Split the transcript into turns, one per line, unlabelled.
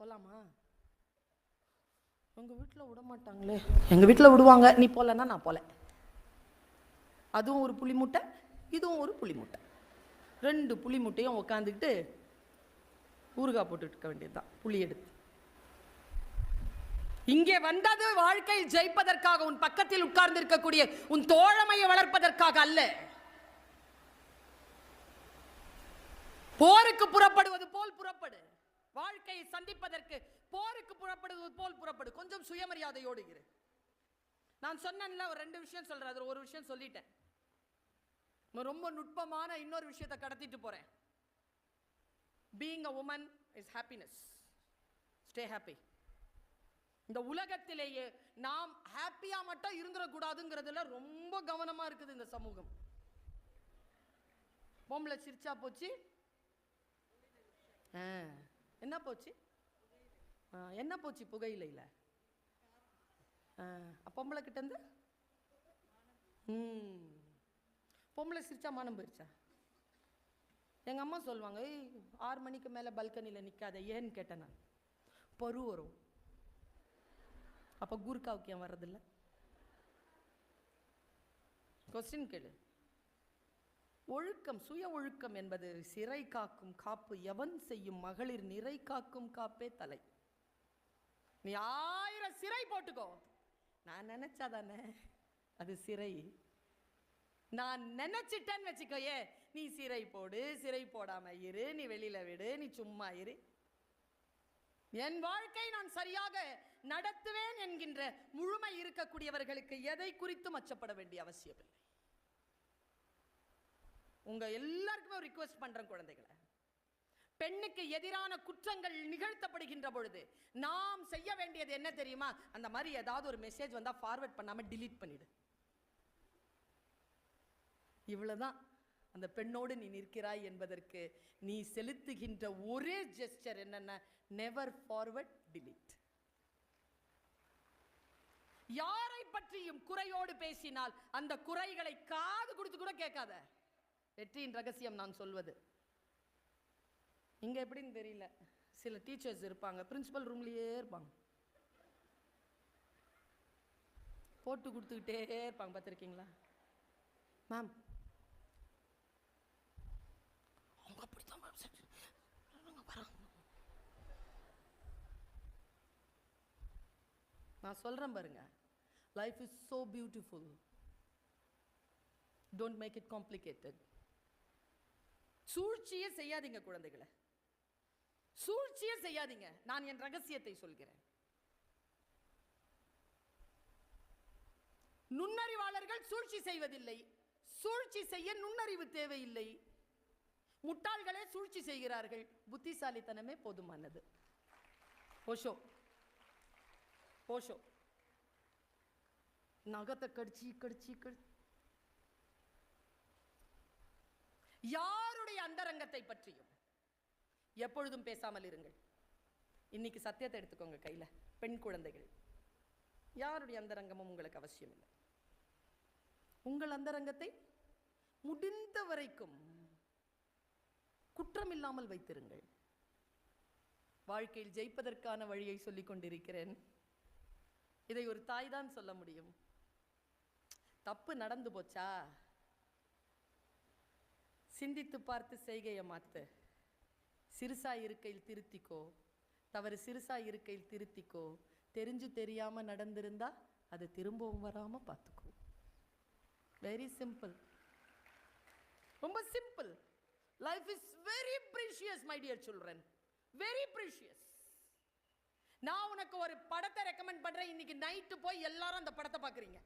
போகலாமா எங்கள் வீட்டில் விட மாட்டாங்களே எங்கள் வீட்டில் விடுவாங்க. நீ போகலன்னா நான் போகல அதுவும் ஒரு புளி முட்டை இதுவும் ஒரு புளி முட்டை. ரெண்டு புளி முட்டையும் உட்காந்துக்கிட்டு ஊறுகாய் போட்டுட்டு இருக்க வேண்டியதுதான். புளி எடுத்து. இங்கே வந்தது வாழ்க்கையில் ஜெயிப்பதற்காக உன் பக்கத்தில் உட்கார்ந்து இருக்கக்கூடிய உன் தோழமையை வளர்ப்பதற்காக அல்ல. போருக்கு புறப்படுவது போல் புறப்படு. வாழ்க்கையை சந்திப்பதற்கு போருக்கு புறப்படுவது போல் புறப்படு. கொஞ்சம் சுயமரியாதையோடு இரு. நான் சொன்னேன்ல ஒரு ரெண்டு விஷயம் சொல்றேன். அதில் ஒரு விஷயம் சொல்லிட்டேன். ரொம்ப நுட்பமான இன்னொரு விஷயத்தை கடத்திட்டு போறேன். Being a woman is happiness stay happy இந்த உலகத்திலேயே நாம் ஹாப்பியா மட்டும் இருந்துடக்கூடாதுங்கிறதுல ரொம்ப கவனமா இருக்குது இந்த சமூகம். பொம்பளை சிரிச்சா போச்சு. ஆ, என்ன போச்சு? என்ன போச்சு புகையிலையில்? பொம்பளை கிட்டேருந்து ம். பொம்பளை சிரிச்சா மானம் போயிடுச்சா எங்கள் அம்மா சொல்லுவாங்க ஏய் ஆறு மணிக்கு மேலே பல்கனியில் நிற்காத ஏன்னு கேட்டேன் நான். பரு வரும். அப்போ கூர்காவுக்கு ஏன் வர்றதில்ல? கொஸ்டின் கேளு. ஒழுக்கம் சுய ஒழுக்கம் என்பது சிறை காக்கும் காப்பு எவன் செய்யும் மகளிர் நிறை காக்கும் காப்பே தலை. நீ ஆயிரம் சிறை போட்டுக்கோ. நான் நினைச்சாதானே அது சிறை. நான் நினச்சிட்டேன்னு வச்சுக்கோயே நீ சிறை போடு சிறை போடாமல் இரு நீ வெளியில் விடு நீ சும்மா இரு. என் வாழ்க்கை நான் சரியாக நடத்துவேன் என்கின்ற முழுமை இருக்கக்கூடியவர்களுக்கு எதை குறித்தும் அச்சப்பட வேண்டிய அவசியமில்லை. உங்கள் எல்லாருக்குமே ரிக்வெஸ்ட் பண்ணுறேன் குழந்தைகளை. பெண்ணுக்கு எதிரான குற்றங்கள் நிகழ்த்தப்படுகின்ற பொழுது நாம் செய்ய வேண்டியது என்ன தெரியுமா? அந்த மாதிரி ஏதாவது ஒரு மெசேஜ் வந்தால் ஃபார்வர்ட் பண்ணாமல் டிலீட் பண்ணிடு. இவ்வளோதான் அந்த பெண்ணோடு நீ நிற்கிறாய் என்பதற்கு நீ செலுத்துகின்ற ஒரே ஜெஸ்டர் என்னென்ன? நெவர் ஃபார்வர்ட் டிலீட் யாரை பற்றியும் குறையோடு பேசினால் அந்த குறைகளை காது கொடுத்து கூட கேட்காத. வெற்றியின் ரகசியம் நான் சொல்வது. இங்கே எப்படின்னு தெரியல. சில டீச்சர்ஸ் இருப்பாங்க. பிரின்சிபல் ரூம்லேயே இருப்பாங்க. போட்டு கொடுத்துக்கிட்டே இருப்பாங்க. பார்த்துருக்கீங்களா? மேம் அவங்க அப்படித்தான் மேம் சார். வராங்க. நான் சொல்கிறேன் பாருங்க. Life is so beautiful don't make it complicated சூழ்ச்சியே செய்யாதீங்க குழந்தைகளை. சூழ்ச்சியே செய்யாதீங்க. நான் என் ரகசியத்தை சொல்கிறேன். நுண்ணறிவாளர்கள் சூழ்ச்சி செய்வதில்லை. சூழ்ச்சி செய்ய நுண்ணறிவு தேவையில்லை. முட்டாள்களே சூழ்ச்சி செய்கிறார்கள். புத்திசாலித்தனமே போதுமானது. ஓஷோ ஓஷோ நகத்தை கடிச்சு கடிச்சு கடி யாருடைய அந்தரங்கத்தை பற்றியும். எப்பொழுதும் பேசாமல் இருங்கள். இன்னைக்கு சத்தியத்தை எடுத்துக்கோங்க கையில பெண் குழந்தைகள். யாருடைய அந்தரங்கமும் உங்களுக்கு அவசியம் இல்லை உங்கள் அந்தரங்கத்தை முடிந்த வரைக்கும் குற்றம் இல்லாமல் வைத்திருங்கள். வாழ்க்கையில் ஜெயிப்பதற்கான வழியை சொல்லிக் கொண்டிருக்கிறேன். இதை ஒரு தாய் தான் சொல்ல முடியும். தப்பு நடந்து போச்சா? சிந்தித்து பார்த்து செய்கையை மாத்து. சிறுசா இருக்கையில் திருத்திக்கோ. தவறு சிறுசா இருக்கையில் திருத்திக்கோ. தெரிஞ்சு தெரியாமல் நடந்திருந்தா அது திரும்பவும் வராமல் பார்த்துக்கோ. வெரி சிம்பிள் ரொம்ப simple life is very precious my dear children very precious நான் உனக்கு ஒரு படத்தை ரெக்கமெண்ட் பண்ணுறேன் இன்னைக்கு நைட்டு போய் எல்லாரும் அந்த படத்தை பார்க்குறீங்க.